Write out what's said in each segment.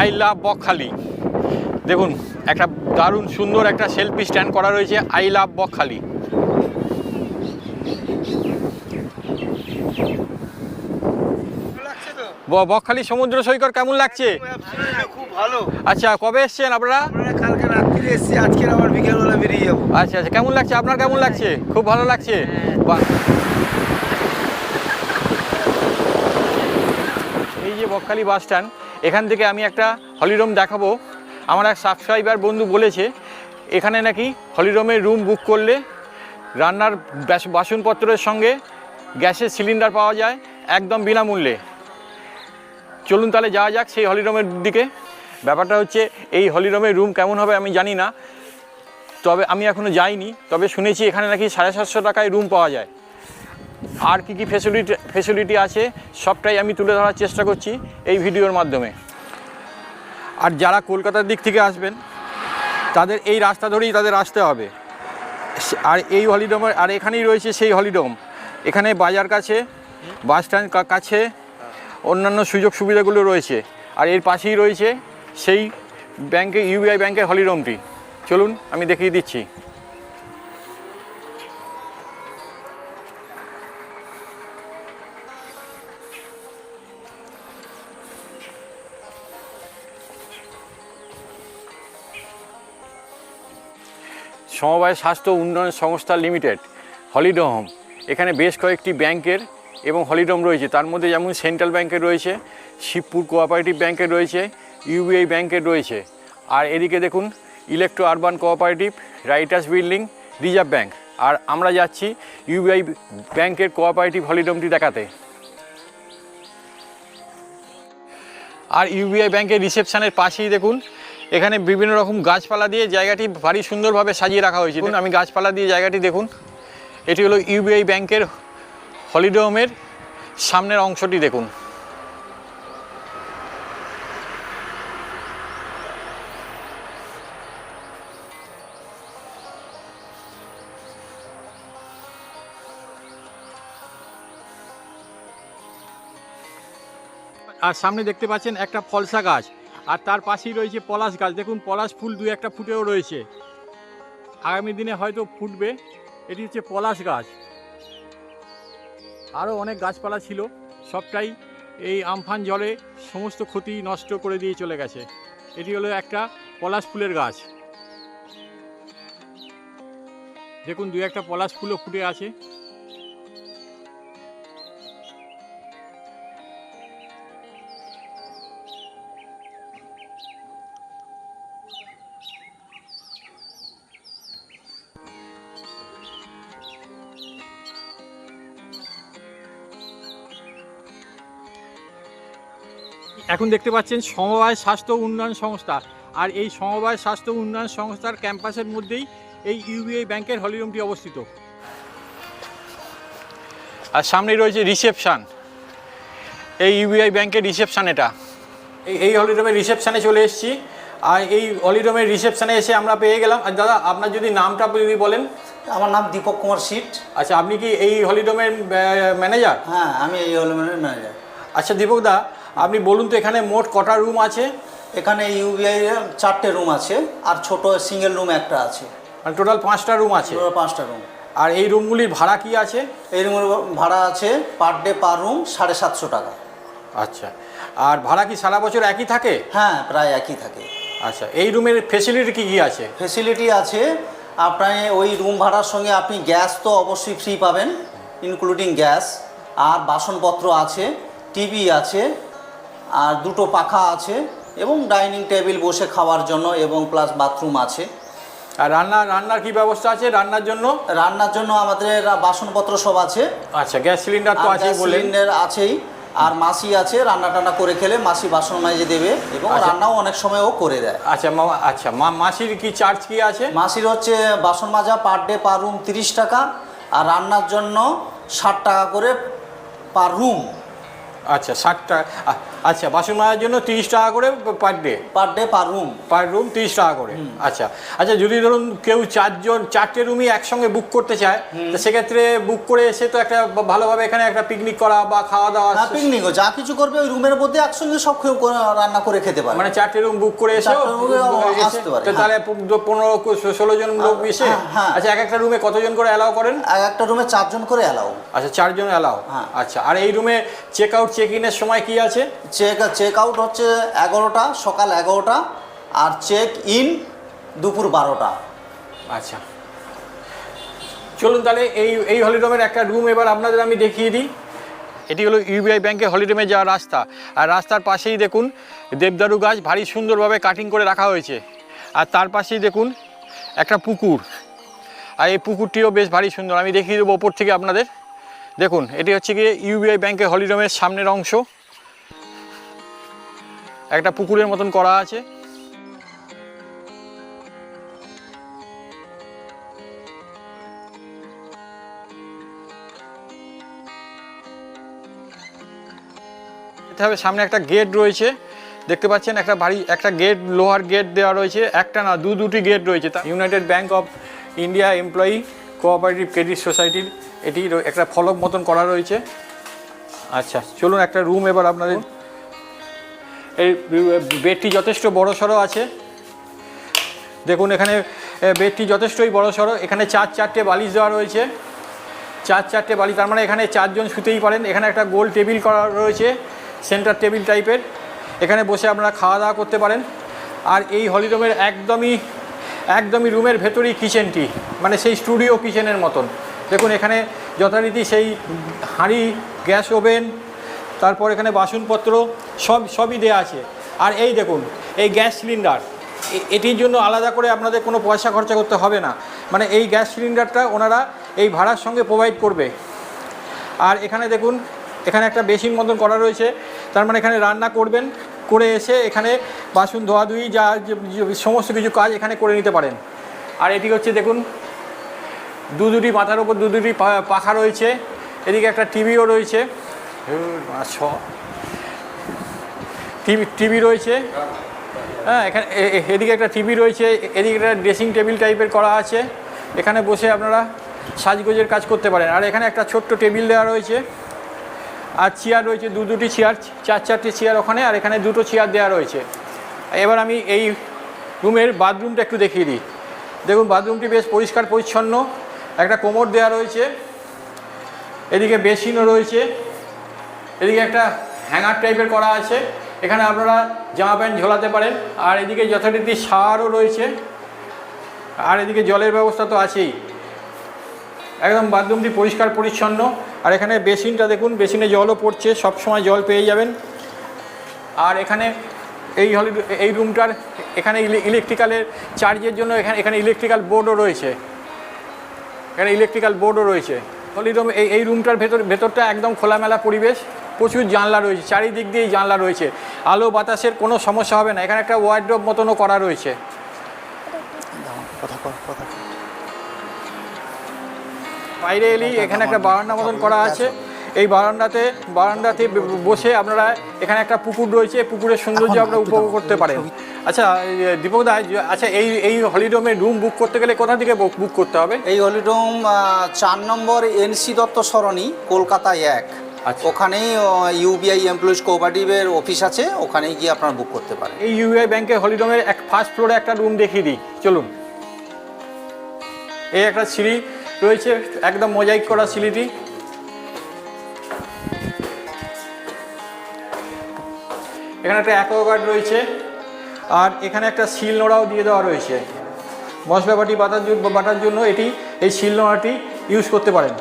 I love Bakkhali. দেখুন একটা দারুণ সুন্দর একটা সেলফি স্ট্যান্ড করা রয়েছে আই লাভ বকখালি বকখালি সমুদ্র সৈকত কেমন লাগছে? খুব ভালো। আচ্ছা কবে এসছেন আপনারা? কালকে রাত্রিরে এসেছি আজকে আবার বিকেলবেলা বেরিয়ে যাব। আচ্ছা আচ্ছা কেমন লাগছে? আপনার কেমন লাগছে? খুব ভালো লাগছে। বাহ। এই যে বকখালি বাস স্ট্যান্ড এখান থেকে আমি একটা হলিরুম দেখাবো। আমার এক সাবস্ক্রাইবার বন্ধু বলেছে, এখানে নাকি হলিরুমের রুম বুক করলে রান্নার বাসনপত্রের সঙ্গে গ্যাসের সিলিন্ডার পাওয়া যায় একদম বিনামূল্যে। চলুন তাহলে যাওয়া যাক সেই হলিরুমের দিকে। ব্যাপারটা হচ্ছে, এই হলিরুমের রুম কেমন হবে আমি জানি না, তবে আমি এখনও যাইনি, তবে শুনেছি এখানে নাকি সাড়ে সাতশো টাকায় রুম পাওয়া যায়। আর কি কি ফেসিলিটি ফেসিলিটি আছে, সবটাই আমি তুলে ধরার চেষ্টা করছি এই ভিডিওর মাধ্যমে। আর যারা কলকাতার দিক থেকে আসবেন, তাদের এই রাস্তা ধরেই তাদের আসতে হবে। আর এই হলিডোমের আর এখানেই রয়েছে সেই হলিডোম। এখানে বাজার কাছে, বাস স্ট্যান্ড কাছে অন্যান্য সুযোগ সুবিধাগুলো রয়েছে। আর এর পাশেই রয়েছে সেই ব্যাংকে, ইউবিআই ব্যাংকের হলিডোমটি। চলুন, আমি দেখিয়ে দিচ্ছি। সমবায় স্বাস্থ্য উন্নয়ন সংস্থা লিমিটেড, হলিডে হোম। এখানে বেশ কয়েকটি ব্যাংকের এবং হলিডোম রয়েছে। তার মধ্যে যেমন সেন্ট্রাল ব্যাংকের রয়েছে, শিবপুর কোঅপারেটিভ ব্যাংকের রয়েছে, ইউবিআই ব্যাংকের রয়েছে। আর এদিকে দেখুন, electro urban cooperative, writers building, reserve bank. আর আমরা যাচ্ছি ইউবিআই ব্যাংকের কোঅপারেটিভ হলিডোমটি দেখাতে। আর ইউবিআই ব্যাংকের রিসেপশানের পাশেই দেখুন এখানে বিভিন্ন রকম গাছপালা দিয়ে জায়গাটি ভারী সুন্দরভাবে সাজিয়ে রাখা হয়েছে। দেখুন, আমি গাছপালা দিয়ে জায়গাটি দেখুন। এটি হলো ইউবিআই ব্যাংকের হলিডে হোমের সামনের অংশটি দেখুন। আর সামনে দেখতে পাচ্ছেন একটা ফলসা গাছ। আর তার পাশেই রয়েছে পলাশ গাছ। দেখুন, পলাশ ফুল দু একটা ফুটেও রয়েছে। আগামী দিনে হয়তো ফুটবে। এটি হচ্ছে পলাশ গাছ। আরও অনেক গাছপালা ছিল। সবটাই এই আমফান জলে সমস্ত ক্ষতি নষ্ট করে দিয়ে চলে গেছে। এটি হলো একটা পলাশ ফুলের গাছ। দেখুন, দু একটা পলাশ ফুলও ফুটে আছে। এখন দেখতে পাচ্ছেন সমবায় স্বাস্থ্য উন্নয়ন সংস্থা। আর এই সমবায় স্বাস্থ্য উন্নয়ন সংস্থার ক্যাম্পাসের মধ্যেই এই ইউবিআই ব্যাংকের হলিরুমটি অবস্থিত। আর সামনেই রয়েছে রিসেপশান। এই ইউবিআই ব্যাংকের রিসেপশন এটা। এই এই হলিরুমের রিসেপশানে চলে এসেছি। আর এই হলিরুমের রিসেপশানে এসে আমরা পেয়ে গেলাম। আর দাদা আপনার যদি নামটা যদি বলেন। আমার নাম দীপক কুমার সিট আচ্ছা আপনি কি এই হলিডোমের ম্যানেজার হ্যাঁ আমি এই হলমের ম্যানেজার আচ্ছা দীপক দা আপনি বলুন তো এখানে মোট কটা রুম আছে? এখানে ইউবিআই চারটে রুম আছে আর ছোট সিঙ্গেল রুম একটা আছে। মানে টোটাল পাঁচটা রুম আছে? পাঁচটা রুম আর এই রুমগুলির ভাড়া কি আছে? এই রুমের ভাড়া আছে পার ডে পার রুম সাড়ে সাতশো টাকা। আচ্ছা। আর ভাড়া কি সারা বছর একই থাকে? হ্যাঁ প্রায় একই থাকে। আচ্ছা এই রুমের ফেসিলিটি কি কি আছে? ফেসিলিটি আছে আপনার ওই রুম ভাড়ার সঙ্গে আপনি গ্যাস তো অবশ্যই ফ্রি পাবেন ইনক্লুডিং গ্যাস আর বাসনপত্র আছে টিভি আছে আর দুটো পাখা আছে এবং ডাইনিং টেবিল বসে খাওয়ার জন্য এবং প্লাস বাথরুম আছে। আর রান্না রান্নার কি ব্যবস্থা আছে রান্নার জন্য? রান্নার জন্য আমাদের বাসনপত্র সব আছে। আচ্ছা গ্যাস সিলিন্ডার তো আছেই সিলিন্ডার আছেই। আর মাসি আছে রান্না টান্না করে খেলে মাসি বাসন মাঝে দেবে এবং আচ্ছা। রান্নাও অনেক সময় ও করে দেয়। আচ্ছা আচ্ছা মা মাসির কি চার্জ কি আছে? মাসির হচ্ছে বাসন মাজা পার ডে পার রুম তিরিশ টাকা আর রান্নার জন্য ষাট টাকা করে পার রুম আচ্ছা ষাট টাকা আচ্ছা বাসন মাজার জন্য তিরিশ টাকা করে per day per day per room per room তিরিশ টাকা করে। আচ্ছা আচ্ছা যদি ধরুন কেউ চারজন চারটে রুমই একসঙ্গে বুক করতে চায় তো সেক্ষেত্রে বুক করে এসে তো একটা ভালোভাবে এখানে একটা পিকনিক করা বা খাওয়া দাওয়া হ্যাঁ পিকনিকও যা কিছু করবে ওই রুমের মধ্যে একসঙ্গে সব কেউ রান্না করে খেতে পারে। মানে চারটে রুম বুক করে এসে পারে, তাহলে পনেরো ষোলো জন লোক এসে? হ্যাঁ, হ্যাঁ। আচ্ছা এক একটা রুমে কতজন করে অ্যালাউ করেন? আর একটা রুমে চারজন করে অ্যালাউ আচ্ছা চারজন অ্যালাউ হ্যাঁ। আচ্ছা আর এই রুমে চেক আউট চেক ইনের সময় কি আছে? চেক চেক আউট হচ্ছে এগারোটা সকাল এগারোটা আর চেক ইন দুপুর বারোটা। আচ্ছা। চলুন তাহলে এই এই হলিডোমের একটা রুম এবার আপনাদের আমি দেখিয়ে দিই। এটি হলো ইউবিআই ব্যাংকের হলিডোমে যাওয়ার রাস্তা। আর রাস্তার পাশেই দেখুন দেবদারু গাছ ভারী সুন্দরভাবে কাটিং করে রাখা হয়েছে। আর তার পাশেই দেখুন একটা পুকুর। আর এই পুকুরটিও বেশ ভারী সুন্দর। আমি দেখিয়ে দেবো ওপর থেকে আপনাদের। দেখুন, এটি হচ্ছে গিয়ে ইউবিআই ব্যাংকের হলিডোমের সামনের অংশ। একটা পুকুরের মতন করা আছে। সামনে একটা গেট রয়েছে। দেখতে পাচ্ছেন একটা বাড়ি, একটা গেট, লোহার গেট দেওয়া রয়েছে। একটা না দু দুটি গেট রয়েছে। তা United Bank of India employee cooperative credit সোসাইটির এটি একটা ফলক মতন করা রয়েছে। আচ্ছা। চলুন একটা রুম এবার আপনাদের এই বেডটি যথেষ্ট বড় সড়ো আছে। দেখুন এখানে বেডটি যথেষ্টই বড় সড়ো এখানে চার চারটে বালিশ দেওয়া রয়েছে। চার চারটে বালি তার মানে এখানে চারজন শুতেই পারেন। এখানে একটা গোল টেবিল করা রয়েছে সেন্টার টেবিল টাইপের। এখানে বসে আপনারা খাওয়া দাওয়া করতে পারেন। আর এই হলিডোমের একদমই একদমই রুমের ভেতরেই কিচেনটি মানে সেই স্টুডিও কিচেনের মতন। দেখুন, এখানে যথারীতি সেই হাঁড়ি, গ্যাস ওভেন, তারপর এখানে বাসনপত্র, সব, সবই দেওয়া আছে। আর এই দেখুন, এই গ্যাস সিলিন্ডার এটির জন্য আলাদা করে আপনাদের কোনো পয়সা খরচা করতে হবে না। মানে এই গ্যাস সিলিন্ডারটা ওনারা এই ভাড়ার সঙ্গে প্রোভাইড করবে। আর এখানে দেখুন, এখানে একটা বেসিন মতন করা রয়েছে। তার মানে এখানে রান্না করবেন করে এসে এখানে বাসন ধোয়াধুয়ি যা সমস্ত কিছু কাজ এখানে করে নিতে পারেন। আর এটি হচ্ছে দেখুন, দু দুটি মাথার ওপর দু দুটি পাখা রয়েছে। এদিকে একটা টিভিও রয়েছে। টিভি টিভি রয়েছে। হ্যাঁ এখানে এদিকে একটা টিভি রয়েছে। এদিকে একটা ড্রেসিং টেবিল টাইপের করা আছে। এখানে বসে আপনারা সাজগোজের কাজ করতে পারেন। আর এখানে একটা ছোট্ট টেবিল দেওয়া রয়েছে। আর চেয়ার রয়েছে, দু দুটি চেয়ার, চার চারটি চেয়ার ওখানে, আর এখানে দুটো চেয়ার দেওয়া রয়েছে। এবার আমি এই রুমের বাথরুমটা একটু দেখিয়ে দিই। দেখুন, বাথরুমটি বেশ পরিষ্কার, পরিচ্ছন্ন। একটা কোমর দেওয়া রয়েছে। এদিকে বেসিনও রয়েছে। এদিকে একটা হ্যাঙ্গার টাইপের করা আছে। এখানে আপনারা জামা প্যান্ট ঝোলাতে পারেন। আর এদিকে যথারীতি সারও রয়েছে। আর এদিকে জলের ব্যবস্থা তো আছেই। একদম বাথরুমটি পরিষ্কার পরিচ্ছন্ন। আর এখানে বেসিনটা দেখুন, বেসিনে জলও পড়ছে সব সময় জল পেয়ে যাবেন। আর এখানে এই হলি, এই রুমটার এখানে ইলেকট্রিক্যালের চার্জের জন্য এখানে এখানে ইলেকট্রিক্যাল বোর্ডও রয়েছে। এখানে ইলেকট্রিক্যাল বোর্ডও রয়েছে। হলিডোম এই এই রুমটার ভেতর, ভেতরটা একদম খোলামেলা পরিবেশ, প্রচুর জানলা রয়েছে, চারিদিক দিয়েই জানলা রয়েছে। আলো বাতাসের কোনো সমস্যা হবে না, এখানে একটা ওয়ার্ড্রপ মতনও করা রয়েছে। বাইরে এলেই এখানে একটা বারান্দা মতন করা আছে। এই বারান্দাতে বারান্দাতে বসে আপনারা এখানে একটা পুকুর রয়েছে পুকুরের সৌন্দর্য আপনারা উপভোগ করতে পারেন। আচ্ছা দীপক দা আচ্ছা এই এই হলিডোমে রুম বুক করতে গেলে কোথা থেকে বুক করতে হবে? এই হলিডোম চার নম্বর এনসি দত্ত সরণি কলকাতায় এক। আচ্ছা। ওখানেই ইউবিআই এমপ্লয়িজ কোঅপারেটিভের অফিস আছে ওখানেই গিয়ে আপনারা বুক করতে পারেন। এই ইউআই ব্যাংকের হলিডোমের এক ফার্স্ট ফ্লোরে একটা রুম দেখিয়ে দিই। চলুন। এই একটা সিঁড়ি রয়েছে, একদম মোজাইক করা সিঁড়িটি এখানে একটা অ্যাকোয়াগার্ড রয়েছে, আর এখানে একটা শিল নোড়াও দিয়ে দেওয়া রয়েছে। মশলা বাটি বাটার জন্য বাটার জন্য এটি, এই শিল নোড়াটি ইউজ করতে পারেন।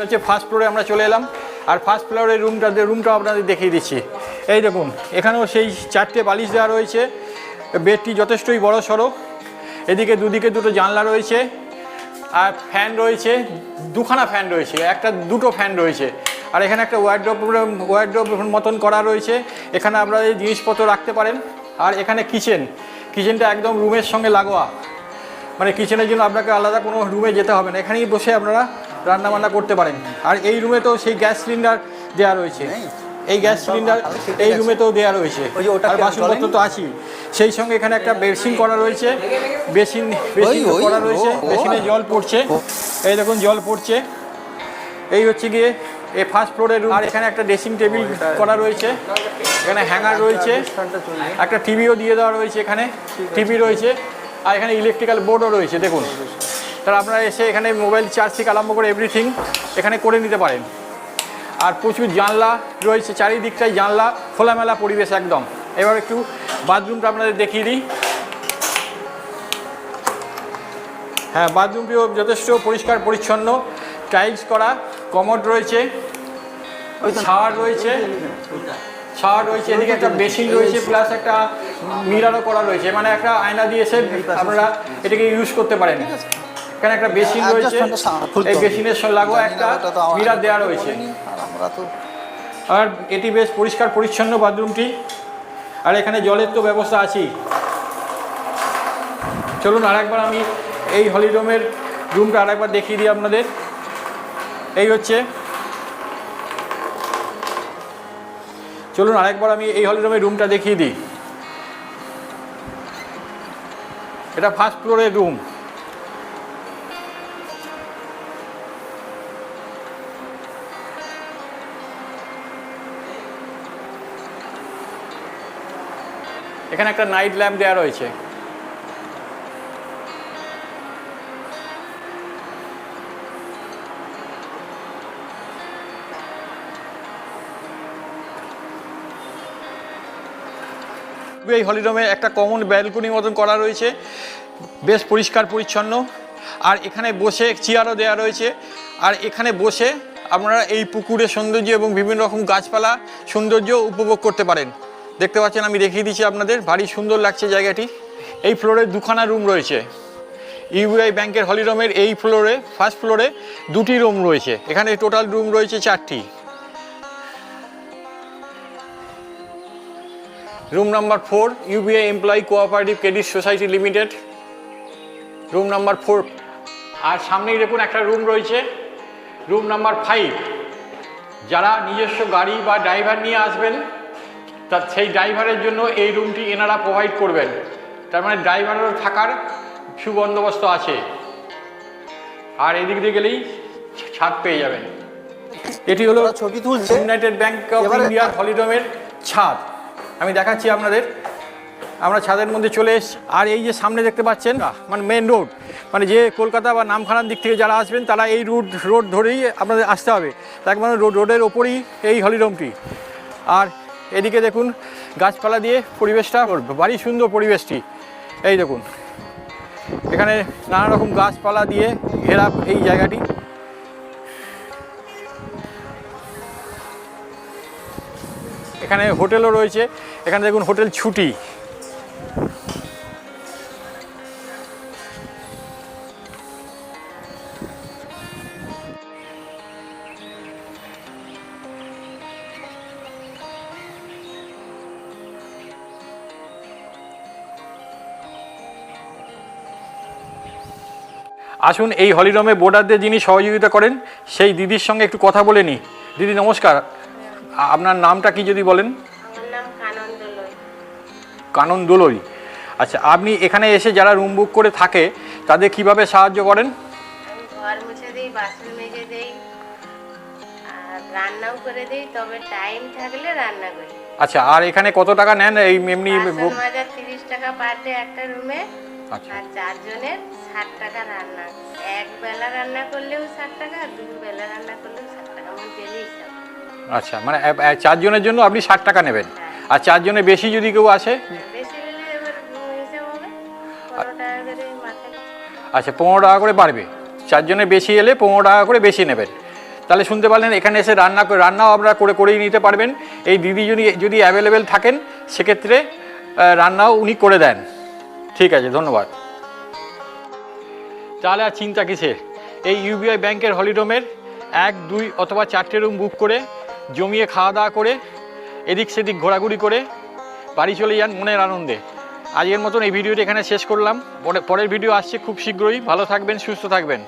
হচ্ছে ফার্স্ট ফ্লোরে আমরা চলে এলাম, আর ফার্স্ট ফ্লোরের রুমটা রুমটাও আপনাদের দেখিয়ে দিচ্ছি। এই দেখুন, এখানেও সেই চারটে বালিশ দেওয়া রয়েছে। বেডটি যথেষ্টই বড় সড়ো এদিকে দুদিকে দুটো জানলা রয়েছে, আর ফ্যান রয়েছে, দুখানা ফ্যান রয়েছে, একটা দুটো ফ্যান রয়েছে। আর এখানে একটা ওয়ার্ড্রপ ওয়ার্ড্রপ মতন করা রয়েছে। এখানে আপনারা এই জিনিসপত্র রাখতে পারেন। আর এখানে কিচেন কিচেনটা একদম রুমের সঙ্গে লাগোয়া। মানে কিচেনের জন্য আপনাকে আলাদা কোনো রুমে যেতে হবে না। এখানেই বসে আপনারা রান্নাবান্না করতে পারেন। আর এই রুমে তো সেই গ্যাস সিলিন্ডার দেওয়া রয়েছে। এই গ্যাস সিলিন্ডার এই রুমে তো দেওয়া রয়েছে। আর বাসনপত্র তো আছেই। সেই সঙ্গে এখানে একটা বেসিন করা রয়েছে। বেসিন বেসিন করা রয়েছে। বেসিনে জল পড়ছে। এই দেখুন জল পড়ছে। এই হচ্ছে গিয়ে এই ফার্স্ট ফ্লোরের রুম আর এখানে একটা ড্রেসিং টেবিল করা রয়েছে। এখানে হ্যাঙ্গার রয়েছে। একটা টিভিও দিয়ে দেওয়া রয়েছে এখানে। টিভি রয়েছে। আর এখানে ইলেকট্রিক্যাল বোর্ডও রয়েছে দেখুন। তাহলে আপনারা এসে এখানে মোবাইল চার্জ থেকে আরম্ভ করে এভরিথিং এখানে করে নিতে পারেন। আর প্রচুর জানলা রয়েছে, চারিদিকটাই জানলা, খোলামেলা পরিবেশ একদম। এবার একটু বাথরুমটা আপনাদের দেখিয়ে দিই। হ্যাঁ বাথরুমটিও যথেষ্ট পরিষ্কার, পরিচ্ছন্ন। টাইলস করা, কমোড রয়েছে শাওয়ার রয়েছে শাওয়ার রয়েছে, এদিকে একটা বেসিন রয়েছে, প্লাস একটা মিরারও করা রয়েছে। মানে একটা আয়না দিয়ে এসে আপনারা এটাকে ইউজ করতে পারেন। এখানে একটা বেসিন রয়েছে। এই বেসিনের লাগোয়া একটা মিরার দেওয়া রয়েছে। আর আমরা তো আর এটি বেশ পরিষ্কার পরিচ্ছন্ন বাথরুমটি। আর এখানে জলের তো ব্যবস্থা আছেই। চলুন আরেকবার আমি এই হলিডোমের রুমটা আরেকবার দেখিয়ে দিই আপনাদের। এই হচ্ছে। চলুন আরেকবার আমি এই হলিডোমের রুমটা দেখিয়ে দিই। এটা ফার্স্ট ফ্লোরের রুম। এখানে একটা নাইট ল্যাম্প দেওয়া রয়েছে। এই হলিডমে একটা কমন ব্যালকনি মতন করা রয়েছে। বেশ পরিষ্কার, পরিচ্ছন্ন। আর এখানে বসে চেয়ারও দেওয়া রয়েছে। আর এখানে বসে আপনারা এই পুকুরের সৌন্দর্য এবং বিভিন্ন রকম গাছপালা সৌন্দর্য উপভোগ করতে পারেন। দেখতে পাচ্ছেন, আমি দেখিয়ে দিচ্ছি আপনাদের। ভারী সুন্দর লাগছে জায়গাটি। এই ফ্লোরে দুখানা রুম রয়েছে। ইউবিআই ব্যাংকের হলিডমের এই ফ্লোরে, ফার্স্ট ফ্লোরে, দুটি রুম রয়েছে। এখানে টোটাল রুম রয়েছে চারটি। Room number four, UBI employee cooperative credit society limited. Room number four, আর সামনেই দেখুন একটা রুম রয়েছে। রুম নাম্বার ফাইভ, যারা নিজস্ব গাড়ি বা ড্রাইভার নিয়ে আসবেন তা সেই ড্রাইভারের জন্য এই রুমটি এনারা প্রোভাইড করবেন। তার মানে ড্রাইভারেরও থাকার সুবন্দোবস্ত আছে। আর এদিক দিয়ে গেলেই ছাদ পেয়ে যাবেন। এটি হলো ছবি তুলছে। ইউনাইটেড ব্যাংক অফ ইন্ডিয়ার হলিডমের ছাদ। আমি দেখাচ্ছি আপনাদের। আমরা ছাদের মধ্যে চলে এসেছি। আর এই যে সামনে দেখতে পাচ্ছেন মানে মেন রোড মানে যে কলকাতা বা নামখানার দিক থেকে যারা আসবেন তারা এই রোড রোড ধরেই আপনাদের আসতে হবে। তার মানে রোড রোডের ওপরই এই হলিডমটি আর এদিকে দেখুন, গাছপালা দিয়ে পরিবেশটা বাড়ি সুন্দর পরিবেশটি। এই দেখুন, এখানে নানা রকম গাছপালা দিয়ে ঘেরা এই জায়গাটি। এখানে হোটেলও রয়েছে, এখানে দেখুন হোটেল ছুটি। আসুন এই হলিডমে বোর্ডারদের যিনি সহযোগিতা করেন সেই দিদির সঙ্গে একটু কথা বলে নিই দিদি নমস্কার। আপনার নামটা কি যদি বলেন? কানন দোলই। আচ্ছা আপনি এখানে এসে যারা রুম বুক করে থাকে তাদের কীভাবে সাহায্য করেন? ঘর মুছে দিই বাসন মেজে দিই আর রান্নাও করে দিই তবে টাইম থাকলে রান্না করি। আচ্ছা আর এখানে কত টাকা নেন? এই এমনি বাসন মাজা তিরিশ টাকা পার ডে একটা রুমে আচ্ছা। আর চারজনের ষাট টাকা রান্না? এক বেলা রান্না করলেও ষাট টাকা দু বেলা রান্না করলেও ষাট টাকা আমার ডেলি হিসাব। আচ্ছা মানে চারজনের জন্য আপনি ষাট টাকা নেবেন? আর চারজনের বেশি যদি কেউ আসে? আচ্ছা পনেরো টাকা করে বাড়বে। চারজনের বেশি এলে পনেরো টাকা করে বেশি নেবেন। তাহলে শুনতে পারলেন এখানে এসে রান্না করে রান্নাও আপনারা করে করেই নিতে পারবেন। এই দিদি যদি যদি অ্যাভেলেবেল থাকেন সেক্ষেত্রে রান্নাও উনি করে দেন। ঠিক আছে ধন্যবাদ। তাহলে আর চিন্তা কিসের? এই ইউবিআই ব্যাংকের হলিডোমের এক, দুই অথবা চারটে রুম বুক করে, জমিয়ে খাওয়া দাওয়া করে, এদিক সেদিক ঘোরাঘুরি করে, বাড়ি চলে যান মনের আনন্দে। আজকের মতন এই ভিডিওটি এখানে শেষ করলাম। পরে পরের ভিডিও আসছে খুব শীঘ্রই। ভালো থাকবেন, সুস্থ থাকবেন।